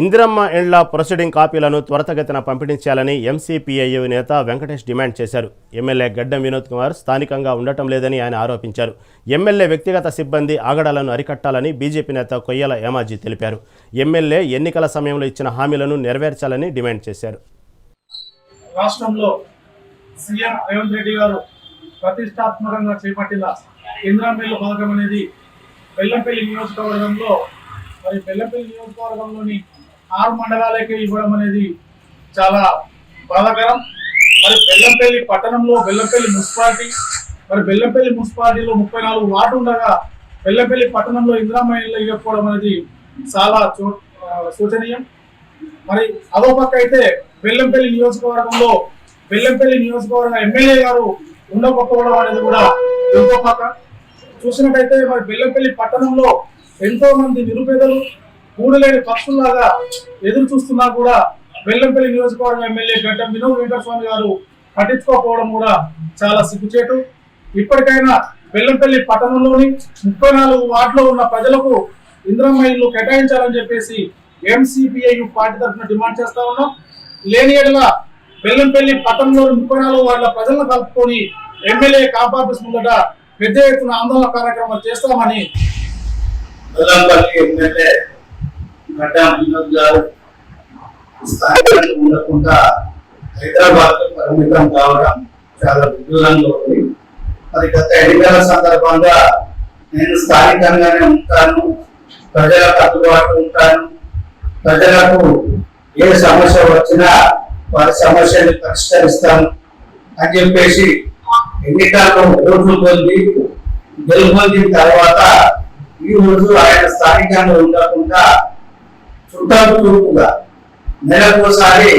ఇందిరమ్మ ఇండ్ల ప్రొసీడింగ్ కాపీలను త్వరితగతిన పంపిణీ చేయాలని ఎంసీపీఐయు నేత వెంకటేష్ డిమాండ్ చేశారు. ఎమ్మెల్యే గడ్డం వినోద్ కుమార్ స్థానికంగా ఉండటం లేదని ఆయన ఆరోపించారు. ఎమ్మెల్యే వ్యక్తిగత సిబ్బంది ఆగడాలను అరికట్టాలని బీజేపీ నేత కొయ్యల ఏమాజీ తెలిపారు. ఎమ్మెల్యే ఎన్నికల సమయంలో ఇచ్చిన హామీలను నెరవేర్చాలని డిమాండ్ చేశారు. రాష్ట్రంలో సీఎం రేవంత్ రెడ్డి గారు ప్రతిష్టాత్మకంగా చేపట్టిన ఇంద్రామిల్లు పథకం అనేది బెల్లంపల్లి నియోజకవర్గంలో మరి బెల్లంపల్లి నియోజకవర్గంలోని ఆరు మండలాలకే ఇవ్వడం అనేది చాలా బాధాకరం. మరి బెల్లంపల్లి పట్టణంలో బెల్లంపల్లి మున్సిపాలిటీ మరి బెల్లంపల్లి మున్సిపాలిటీలో ముప్పై నాలుగు వార్డు ఉండగా బెల్లంపల్లి పట్టణంలో ఇందిరామయ్యలో ఇవ్వకపోవడం అనేది చాలా శోచనీయం. మరి అదో పక్క అయితే బెల్లంపల్లి నియోజకవర్గంలో బెల్లంపల్లి నియోజకవర్గ ఎమ్మెల్యే గారు ఉండకపోవడం అనేది కూడా ఇంకో పక్క చూసినట్టయితే మరి బెల్లంపల్లి పట్టణంలో ఎంతో మంది నిరుపేదలు కూడలేని పక్షుల్లాగా ఎదురు చూస్తున్నా కూడా బెల్లంపల్లి నియోజకవర్గం ఎమ్మెల్యే గడ్డం వినోద్ వెంకటస్వామి గారు పట్టించుకోకపోవడం కూడా చాలా సిగ్గుచేటు. ఇప్పటికైనా బెల్లంపల్లి పట్టణంలోని ముప్పై నాలుగు వార్డులో ఉన్న ప్రజలకు ఇంద్రమ్మ ఇల్లు కేటాయించాలని చెప్పేసి ఎంసీపీఐ పార్టీ తరఫున డిమాండ్ చేస్తా ఉన్నాం. లేని ఎడల బెల్లంపల్లి పట్టణంలోని ముప్పై నాలుగు వార్డుల ప్రజలను కలుపుకొని ఎమ్మెల్యే క్యాంప్ ఆఫీస్ ముందట పెద్ద ఎత్తున ఆందోళన కార్యక్రమాలు చేస్తామని బెల్లంపల్లి ఎమ్మెల్యే వినోద్ గారు స్థానికంగా ఉండకుండా హైదరాబాద్ పరిమితం కావడం చాలా విదూరంగా ఉంది. మరి గత ఎన్నికల సందర్భంగా నేను స్థానికంగానే ఉంటాను ప్రజలకు అందుబాటులో ఉంటాను. ప్రజలకు ఏ సమస్య వచ్చినా వారి సమస్యని పరిష్కరిస్తాను అని చెప్పేసి ఎన్నికల్లో ఓట్లు పొంది గెలుపొందిన తర్వాత ఈ రోజు ఆయన స్థానికంగా ఉండకుండా చుట్టాలు చూపుగా నెలకోసారి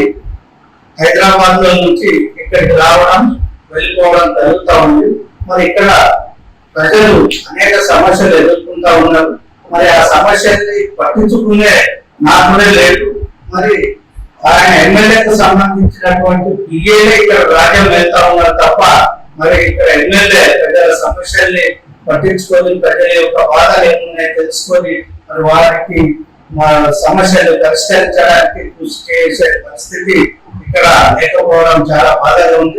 హైదరాబాద్లో నుంచి ఇక్కడికి రావడం వెళ్ళిపోవడం జరుగుతూ ఉంది. మరి ఇక్కడ ప్రజలు అనేక సమస్యలు ఎదుర్కొంటా ఉన్నారు. మరి ఆ సమస్యల్ని పట్టించుకునే నాకునే లేదు మరి ఆయన ఎమ్మెల్యేకు సంబంధించినటువంటి పిఏలే ఇక్కడ రాజ్యం వెళ్తా ఉన్నారు తప్ప మరి ఇక్కడ ఎమ్మెల్యే ప్రజల సమస్యల్ని పట్టించుకొని ప్రజల యొక్క బాధలు ఏమున్నాయో తెలుసుకొని మరి వారికి మా సమస్యలు పరిష్కరించడానికి కృషి చేసే పరిస్థితి ఇక్కడ లేకపోవడం చాలా బాధగా ఉంది.